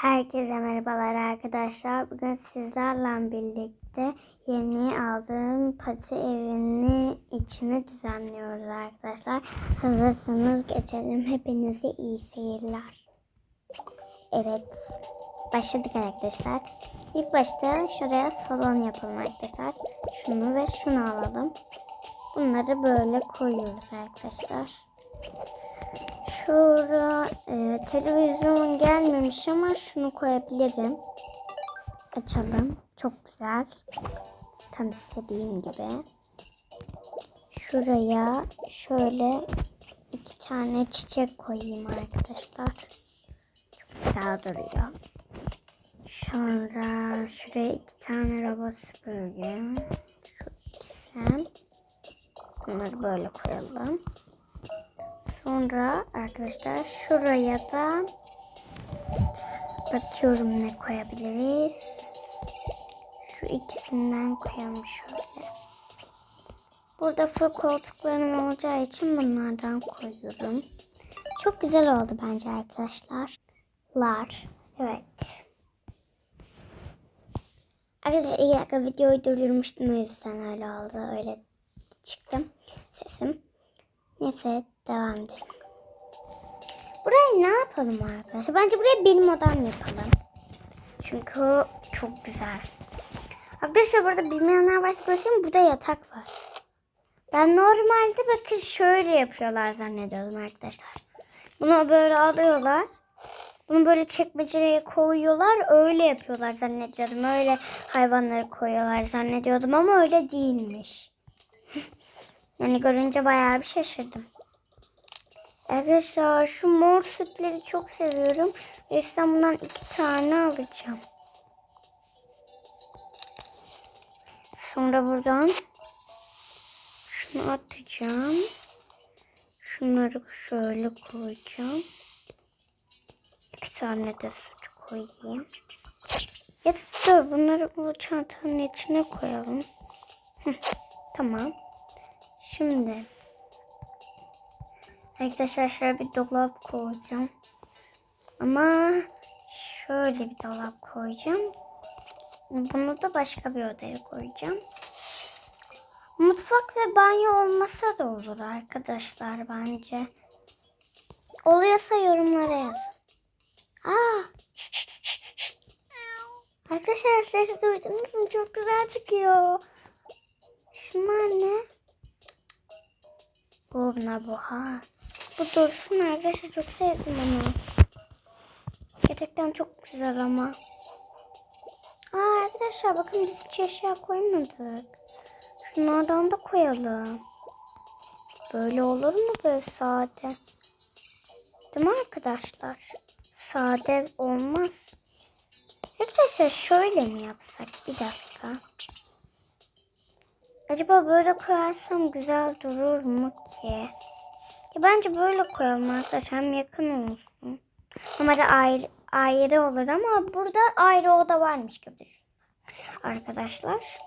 Herkese merhabalar arkadaşlar. Bugün sizlerle birlikte yeni aldığım pati evini içini düzenliyoruz arkadaşlar. Hazırsanız geçelim. Hepinize iyi seyirler. Evet. Başladık arkadaşlar. İlk başta şuraya salon yapalım arkadaşlar. Şunu ve şunu alalım. Bunları böyle koyuyoruz arkadaşlar. Şurada e, televizyon gelmemiş ama şunu koyabilirim. Açalım. Çok güzel. Tam istediğim gibi. Şuraya şöyle iki tane çiçek koyayım arkadaşlar. Çok güzel duruyor. Sonra şuraya iki tane robot süpürge. Şu ikisi. Bunları böyle koyalım. Sonra arkadaşlar şuraya da bakıyorum ne koyabiliriz. Şu ikisinden koyalım şöyle. Burada fır koltuklarının olacağı için bunlardan koyuyorum. Çok güzel oldu bence arkadaşlar. Lar. Evet. Arkadaşlar iyi dakika videoyu durdurmuştum o yüzden öyle oldu. Öyle çıktım sesim. Neyse devam edelim. Burayı ne yapalım arkadaşlar? Bence buraya benim odam yapalım. Çünkü çok güzel. Arkadaşlar burada bilmeyenler varsa göstereyim. Burada yatak var. Ben normalde bakın şöyle yapıyorlar zannediyordum arkadaşlar. Bunu böyle alıyorlar. Bunu böyle çekmecelere koyuyorlar. Öyle yapıyorlar zannediyordum. Öyle hayvanları koyuyorlar zannediyordum ama öyle değilmiş. Yani görünce bayağı bir şaşırdım. Arkadaşlar şu mor sütleri çok seviyorum. Bundan iki tane alacağım. Sonra buradan şunu atacağım. Şunları şöyle koyacağım. İki tane de süt koyayım. Ya da dur bunları bu çantanın içine koyalım. Hı, tamam. Şimdi arkadaşlar şöyle bir dolap koyacağım. Ama şöyle bir dolap koyacağım. Bunu da başka bir odaya koyacağım. Mutfak ve banyo olmasa da olur arkadaşlar bence. Oluyorsa yorumlara yazın. Aa! Arkadaşlar sesi duydunuz mu? Çok güzel çıkıyor. Şunlar ne? Bu bunlar bu ha. Bu dursun arkadaşlar çok sevdim onu. Gerçekten çok güzel ama. Aa arkadaşlar bakın biz hiç eşya koymadık. Şunlardan da koyalım. Böyle olur mu böyle sade? Değil mi arkadaşlar? Sade olmaz. Arkadaşlar şöyle mi yapsak? Bir dakika. Acaba böyle koyarsam güzel durur mu ki? Ya bence böyle koyalım arkadaşlar. Hem yakın olsun. Ama da ayrı, ayrı olur ama burada ayrı oda varmış gibi düşün. Arkadaşlar.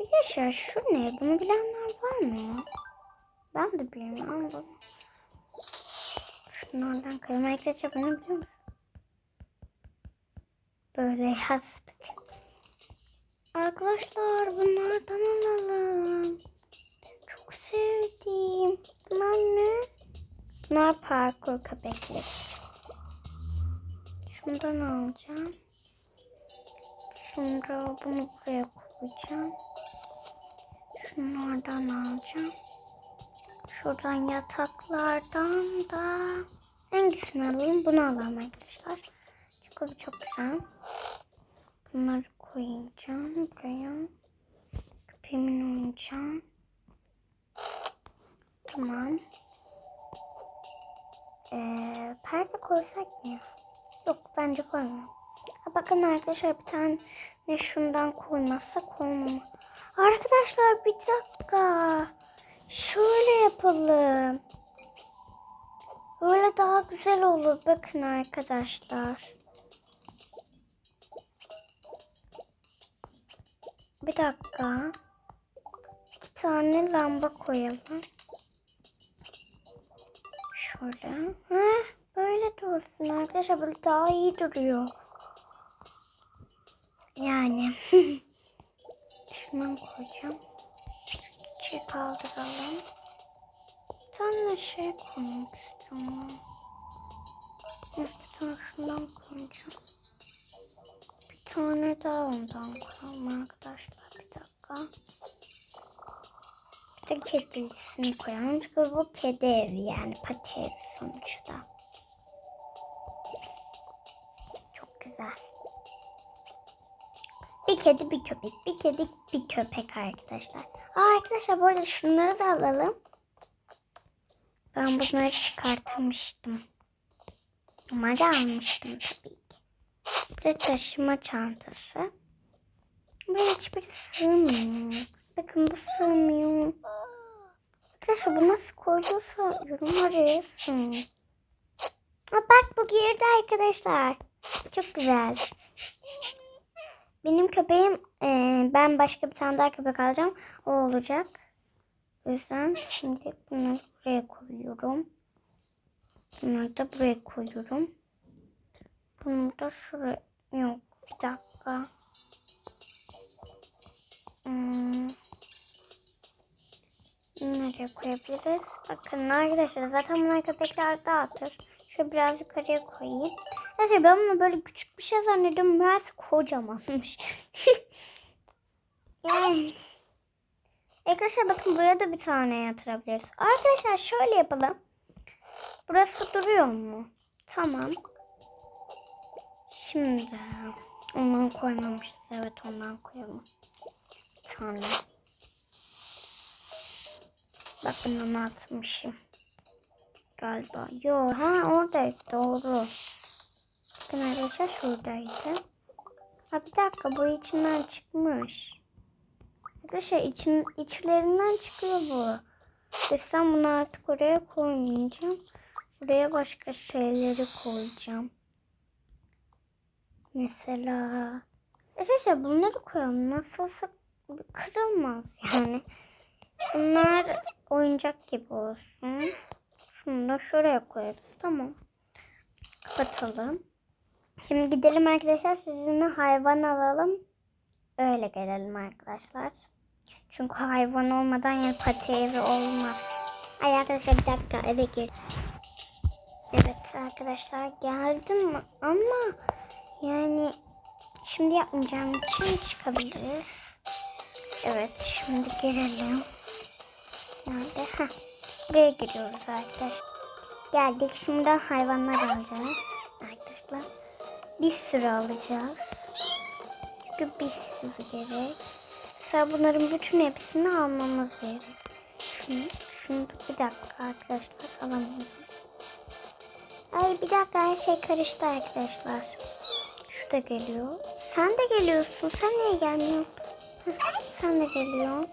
Arkadaşlar şu ne? Bunu bilenler var mı? Ben de bilmiyorum. bunu. Şunlardan koyalım. Arkadaşlar bunu biliyor musun? Böyle yazdık. Arkadaşlar bunlardan alalım. Çok sevdiğim. Bunlar ne? Bunlar parkur köpekleri. Şundan alacağım. Sonra bunu buraya koyacağım. Şunlardan alacağım. Şuradan yataklardan da hangisini alayım? Bunu alalım arkadaşlar. Çünkü bu çok güzel. Bunları koyacağım buraya. Köpeğimin oynayacağım. Tamam. Ee, perde koysak mı? Yok bence koymayalım. Bakın arkadaşlar bir tane ne şundan koymazsak olmama. Arkadaşlar bir dakika. Şöyle yapalım. Böyle daha güzel olur. Bakın arkadaşlar. Bir dakika. İki tane lamba koyalım. Şöyle. Heh, böyle dur. dursun arkadaşlar. Böyle daha iyi duruyor. Yani. Şundan koyacağım. Şey kaldıralım. Bir tane şey koymak istiyorum. Bir tane şundan koyacağım. Bir tane daha ondan koyalım arkadaşlar. Bir dakika. De kedisini koyalım. Çünkü bu kedi evi yani pati evi sonuçta. Çok güzel. Bir kedi bir köpek. Bir kedi bir köpek arkadaşlar. Aa, arkadaşlar bu arada şunları da alalım. Ben bunları çıkartmıştım. Normalde almıştım tabii ki. Bir taşıma çantası. Buraya hiçbiri sığmıyor. Bakın bu sığmıyor. Arkadaşlar bu nasıl koyuyorsa yorumlara yazın. Aa, bak bu girdi arkadaşlar. Çok güzel. Benim köpeğim eee, ben başka bir tane daha köpek alacağım. O olacak. O yüzden şimdi bunları buraya koyuyorum. Bunları da buraya koyuyorum. Bunu da şuraya. Yok bir dakika. Hmm. Nereye koyabiliriz? Bakın arkadaşlar zaten bunlar köpekler dağıtır. Şöyle biraz yukarıya koyayım. Arkadaşlar ben bunu böyle küçük bir şey zannediyorum. Meğerse kocamanmış. yani. Arkadaşlar bakın buraya da bir tane yatırabiliriz. Arkadaşlar şöyle yapalım. Burası duruyor mu? Tamam. Şimdi ondan koymamışız. Evet ondan koyalım. Tane. Bakın onu atmışım. Galiba. Yo ha oradaydı doğru. Bakın arkadaşlar şuradaydı. Ha bir dakika bu içinden çıkmış. Arkadaşlar için, içlerinden çıkıyor bu. Desem bunu artık oraya koymayacağım. Buraya başka şeyleri koyacağım. Mesela arkadaşlar bunları koyalım. Nasılsa kırılmaz yani. Bunlar oyuncak gibi olsun. Şunu da şuraya koyarız. Tamam. Kapatalım. Şimdi gidelim arkadaşlar. Sizinle hayvan alalım. Öyle gelelim arkadaşlar. Çünkü hayvan olmadan yani pati evi olmaz. Ay arkadaşlar bir dakika eve gir. Evet arkadaşlar geldim ama yani şimdi yapmayacağım için çıkabiliriz. Evet şimdi girelim. Nerede? Heh, buraya giriyoruz arkadaşlar. Geldik şimdi hayvanlar alacağız arkadaşlar. Bir sürü alacağız. Çünkü bir sürü gerek. Mesela bunların bütün hepsini almamız gerek. Şunu, şunu bir dakika arkadaşlar alamıyorum. Ay bir dakika her şey karıştı arkadaşlar. Şu da geliyor. Sen de geliyorsun. Sen niye gelmiyorsun? Sen de geliyorsun.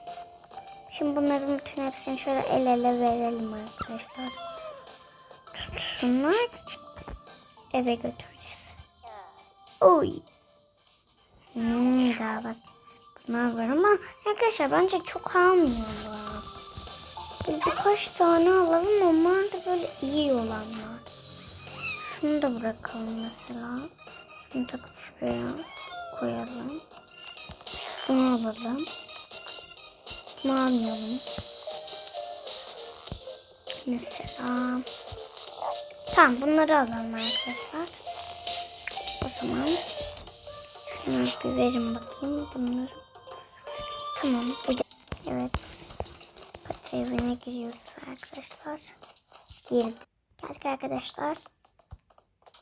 Şimdi bunların bütün hepsini şöyle el ele verelim arkadaşlar. Tutsunlar. Eve götüreceğiz. Oy. Hmm, daha bak. Bunlar var ama arkadaşlar bence çok almayalım. Böyle birkaç tane alalım. Onlar da böyle iyi olanlar. Şunu da bırakalım mesela. Şunu takıp şuraya koyalım. Bunu alalım. Bunu almayalım. Mesela. Tamam bunları alalım arkadaşlar. O zaman şunu bir verin bakayım bunları. Tamam. Evet. Pati evine giriyoruz arkadaşlar. Girdik. Geldik arkadaşlar.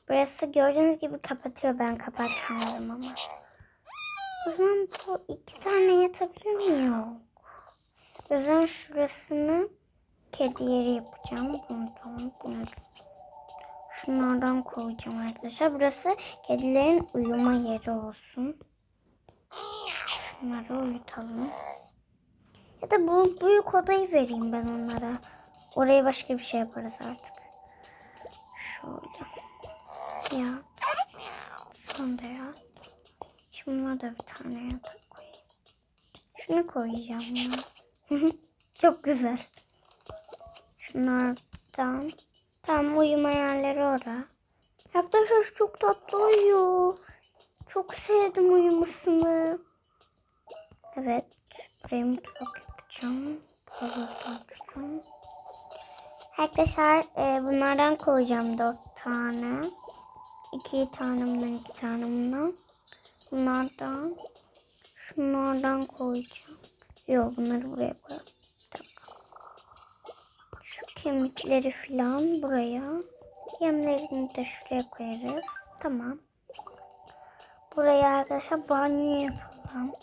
Burası gördüğünüz gibi kapatıyor. Ben kapatmıyorum ama. O zaman bu iki tane yatabiliyor mu? Zaman şurasını kedi yeri yapacağım. Bundan, bunu. Şunlardan koyacağım arkadaşlar. Burası kedilerin uyuma yeri olsun. Şunları uyutalım. Ya da bu büyük odayı vereyim ben onlara. Oraya başka bir şey yaparız artık. Şöyle. Ya. Son da ya. Şimdi buna da bir tane yatak koyayım. Şunu koyacağım ya. Çok güzel. Şunlardan. Tam uyuma yerleri orada. Arkadaşlar çok tatlı uyuyor. Çok sevdim uyumasını. Evet. Buraya mutfak yapacağım. Açacağım. Arkadaşlar e, bunlardan koyacağım dört tane. İki tane bundan, iki tane bundan. Bunlardan. Şunlardan koyacağım. Yok bunları buraya koyalım. Şu kemikleri falan buraya. Yemlerini de şuraya koyarız. Tamam. Buraya arkadaşlar banyo yapalım.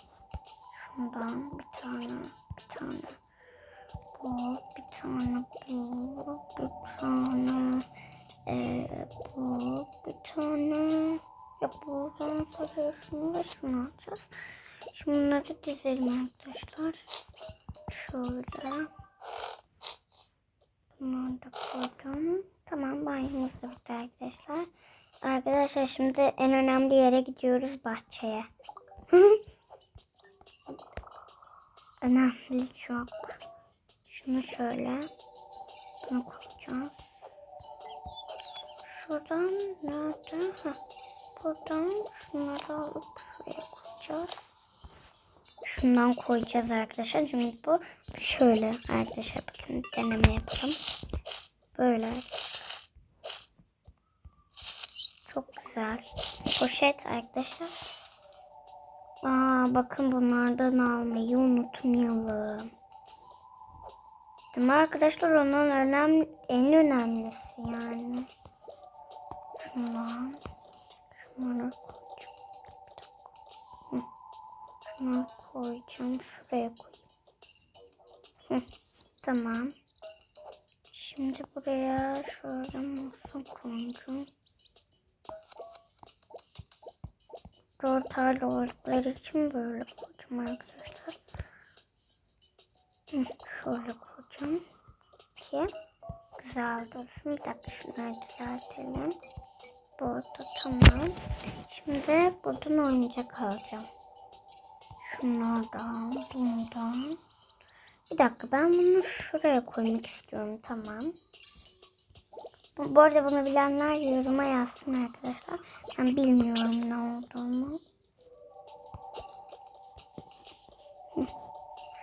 Şundan bir tane, bir tane. Bu, bir tane bu, bir tane. Ee, bu, bir tane. Ya buradan sonra şunu ve şunu alacağız. Şimdi bunları dizelim arkadaşlar. Şöyle. Bunları da koydum. Tamam banyomuz da bitti arkadaşlar. Arkadaşlar şimdi en önemli yere gidiyoruz bahçeye. önemli çok. Şunu şöyle. Bunu koyacağız. Şuradan nerede? Heh. Buradan şunları alıp şuraya koyacağız. Şundan koyacağız arkadaşlar. Çünkü bu şöyle arkadaşlar bakın deneme yapalım. Böyle. Çok güzel. Poşet arkadaşlar. Aa, bakın bunlardan almayı unutmayalım. Değil mi arkadaşlar? Onun önemli, en önemlisi yani. Şundan. Şunları koyacağım. Şunları koyacağım. Şuraya koyayım. Tamam. Şimdi buraya şöyle koyacağım. Dört tane oldukları için böyle koyacağım arkadaşlar. Şöyle koyacağım. Ki güzel dursun. Bir dakika şunları düzeltelim. Burada tamam. Şimdi buradan oyuncak alacağım. Şunlardan, bundan. Bir dakika ben bunu şuraya koymak istiyorum. Tamam. Bu, bu arada bunu bilenler yoruma yazsın arkadaşlar. Ben bilmiyorum ne olduğunu.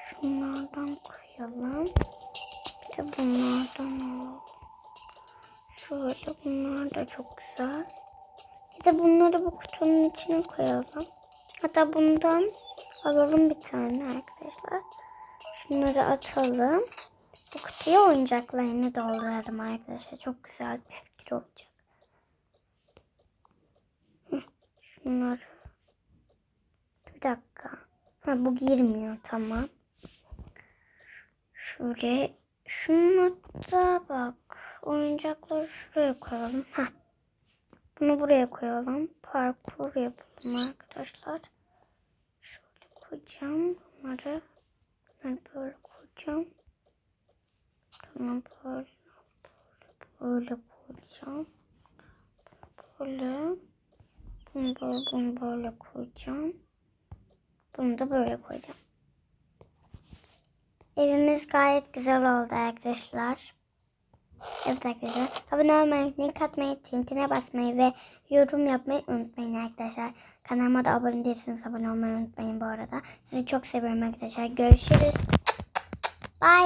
Şunlardan koyalım. Bir de bunlardan alalım. Şöyle bunlar da çok güzel. Bir de bunları bu kutunun içine koyalım. Hatta bundan alalım bir tane arkadaşlar. Şunları atalım. Bu kutuya oyuncaklarını dolduralım arkadaşlar. Çok güzel bir fikir olacak. Şunları. Bir dakika. Ha bu girmiyor tamam. Şöyle şunu da bak. Oyuncakları şuraya koyalım. Ha. Bunu buraya koyalım. Parkur yapalım arkadaşlar. Koyacağım bunları. Ben böyle koyacağım. Bunu böyle, böyle, böyle koyacağım. Böyle. Bunu böyle, bunu böyle koyacağım. Bunu da böyle koyacağım. Evimiz gayet güzel oldu arkadaşlar. Evet arkadaşlar. Abone olmayı, link atmayı, tintine basmayı ve yorum yapmayı unutmayın arkadaşlar. Kanalıma da abone değilseniz abone olmayı unutmayın bu arada. Sizi çok seviyorum arkadaşlar. Görüşürüz. Bye.